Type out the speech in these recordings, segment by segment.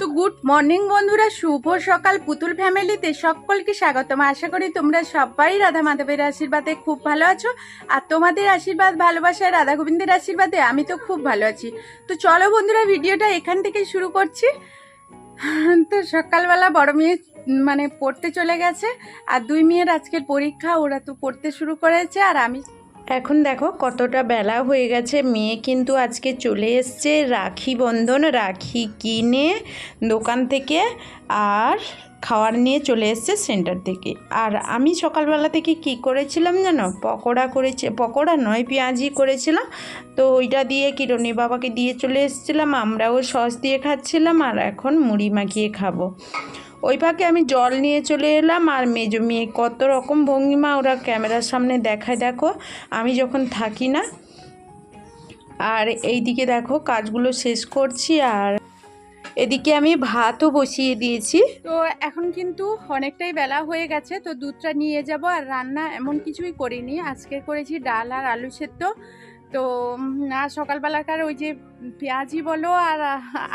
তো good morning বন্ধুরা, শুভ সকাল। পুতুল ফ্যামিলিতে সকলকে স্বাগতম। আশা করি তোমরা সবাই রাধা মাধবের আশীর্বাদে খুব ভালো আছো। আর তোমাদের আশীর্বাদ, ভালোবাসায় রাধা গোবিন্দের আশীর্বাদে আমি তো খুব ভালো আছি। তো চলো বন্ধুরা, ভিডিওটা এখান থেকে শুরু করছি। তো সকালবেলা বড় মেয়ে মানে পড়তে চলে গেছে। আর দুই মেয়ের আজকের পরীক্ষা, ওরা তো পড়তে শুরু করেছে। আর আমি এখন দেখো কতটা বেলা হয়ে গেছে। মেয়ে কিন্তু আজকে চলে এসছে রাখি বন্ধন, রাখি কিনে দোকান থেকে আর খাওয়ার নিয়ে চলে এসছে সেন্টার থেকে। আর আমি সকালবেলা থেকে কি করেছিলাম জানো? পকোড়া করেছি পকোড়া নয়, পেঁয়াজি করেছিলাম। তো ওইটা দিয়ে কিরণী বাবাকে দিয়ে চলে এসেছিলাম। আমরাও সস দিয়ে খাচ্ছিলাম আর এখন মুড়ি মাখিয়ে খাব। ওই ফাঁকে আমি জল নিয়ে চলে এলাম আর মেজো মেয়ে কত রকম ভঙ্গিমা ওরা ক্যামেরার সামনে দেখায়, দেখো। আমি যখন থাকি না, আর এই দিকে দেখো কাজগুলো শেষ করছি আর এদিকে আমি ভাতও বসিয়ে দিয়েছি। তো এখন কিন্তু অনেকটাই বেলা হয়ে গেছে, তো দুধটা নিয়ে যাব। আর রান্না এমন কিছুই করিনি। আজকে করেছি ডাল আর আলু সেদ্ধ। তো আর সকালবেলাকার ওই যে পেঁয়াজি বলো আর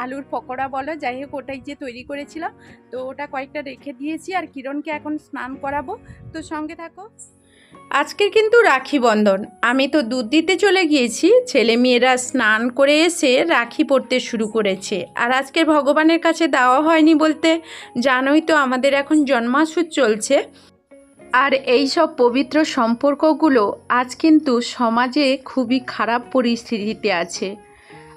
আলুর পকোড়া বলো, যাই হোক ওটাই যে তৈরি করেছিলাম। তো ওটা কয়েকটা রেখে দিয়েছি আর কিরণকে এখন স্নান করাবো। তো সঙ্গে থাকো। আজকের কিন্তু রাখি বন্ধন। আমি তো দুধ দিতে চলে গিয়েছি। ছেলে মেয়েরা স্নান করে এসে রাখি পড়তে শুরু করেছে। আর আজকের ভগবানের কাছে দেওয়া হয়নি বলতে, জানোই তো আমাদের এখন জন্মাসুর চলছে। আর এই সব পবিত্র সম্পর্কগুলো আজ কিন্তু সমাজে খুবই খারাপ পরিস্থিতিতে আছে।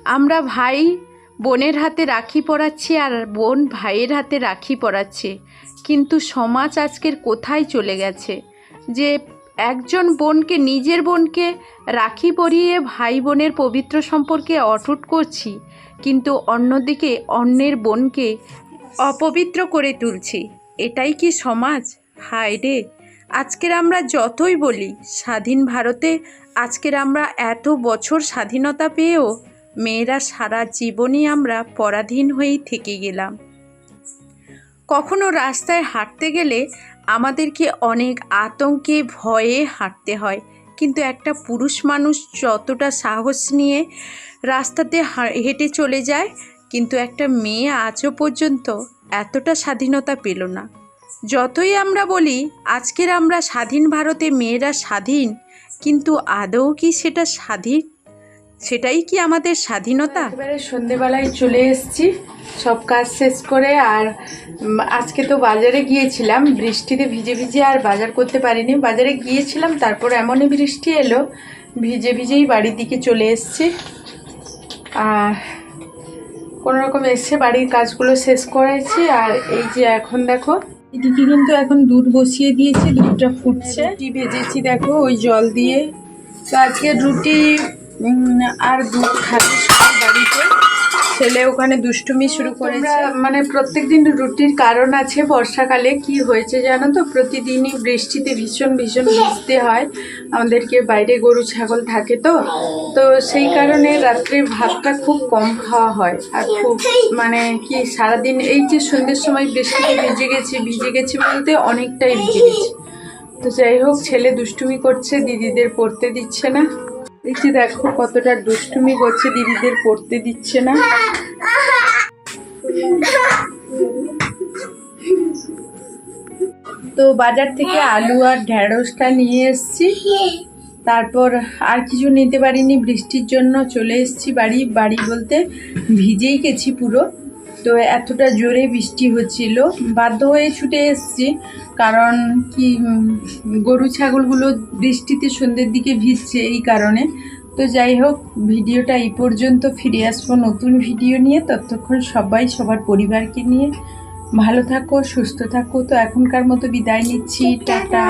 আমরা ভাই বোনের হাতে রাখি পরাচ্ছি আর বোন ভাইয়ের হাতে রাখি পরাচ্ছে। কিন্তু সমাজ আজকের কোথায় চলে গেছে? যে একজন বোনকে, নিজের বোনকে রাখি পরিয়ে ভাই বোনের পবিত্র সম্পর্কে অটুট করছি, কিন্তু অন্যদিকে অন্যের বোনকে অপবিত্র করে তুলছি, এটাই কি সমাজ? হায় রে! আজকের আমরা যতই বলি, স্বাধীন ভারতে আজকের আমরা এত বছর স্বাধীনতা পেয়েও মেয়েরা সারা জীবনই আমরা পরাধীন হয়েই থেকে গেলাম। কখনো রাস্তায় হাঁটতে গেলে আমাদেরকে অনেক আতঙ্কে, ভয়ে হাঁটতে হয়। কিন্তু একটা পুরুষ মানুষ যতটা সাহস নিয়ে রাস্তাতে হেঁটে চলে যায়, কিন্তু একটা মেয়ে আজও পর্যন্ত এতটা স্বাধীনতা পেল না। যতই আমরা বলি, আজকের আমরা স্বাধীন ভারতে মেয়েরা স্বাধীন, কিন্তু আদৌ কি সেটা স্বাধীন? সেটাই কি আমাদের স্বাধীনতা? এবারে সন্ধেবেলায় চলে এসেছি, সব কাজ শেষ করে, আর আজকে তো বাজারে গিয়েছিলাম, বৃষ্টিতে ভিজে ভিজে আর বাজার করতে পারিনি। বাজারে গিয়েছিলাম, তারপর এমনই বৃষ্টি এলো, ভিজে ভিজেই বাড়ির দিকে চলে এসেছি। আর কোনো রকম এসে বাড়ির কাজগুলো শেষ করেছি, আর এই যে এখন দেখো এদিকে কিন্তু এখন দুধ বসিয়ে দিয়েছি, দুধটা ফুটছে। রুটি ভেজেছি দেখো, ওই জল দিয়ে। তো আজকে রুটি আর দুধ খাচ্ছি বাড়িতে। ছেলে ওখানে দুষ্টুমি শুরু করেছে? মানে প্রত্যেক দিন রুটির কারণ আছে বর্ষাকালে কি হয়েছে জানো তো? প্রতিদিনই বৃষ্টিতে ভীষণ ভীষণ ভিজতে হয়। আমাদেরকে বাইরে গরু ছাগল থাকে তো। তো সেই কারণে রাত্রে ভাতটা খুব কম খাওয়া হয়। আর খুব মানে কি সারাদিন এই যে সন্ধ্যের সময় বৃষ্টিতে ভিজে গেছি ভিজে গেছি বলতে অনেকটাই ভিজে গেছি। তো যাই হোক ছেলে দুষ্টুমি করছে দিদিদের পড়তে দিচ্ছে না। যে দেখো কতটা দুষ্টুমি করছে দিদিদের পড়তে দিচ্ছে না। তো বাজার থেকে আলু আর ঢেঁড়সটা নিয়ে এসেছি। তারপর আর কিছু নিতে পারিনি, বৃষ্টির জন্য চলে এসেছি বাড়ি। বাড়ি বলতে ভিজেই গেছি পুরো। তো এতটা জোরে বৃষ্টি হচ্ছিল। বাধ্য হয়ে ছুটে এসেছি কারণ কি গরু ছাগলগুলো বৃষ্টিতে সন্ধ্যের দিকে ভিজছে এই কারণে। তো যাই হোক ভিডিওটা এই পর্যন্ত ফিরে আসব নতুন ভিডিও নিয়ে। ততক্ষণ সবাই সবার পরিবারকে নিয়ে ভালো থাকো সুস্থ থাকো। তো এখনকার মতো বিদায় নিচ্ছি। টাটা।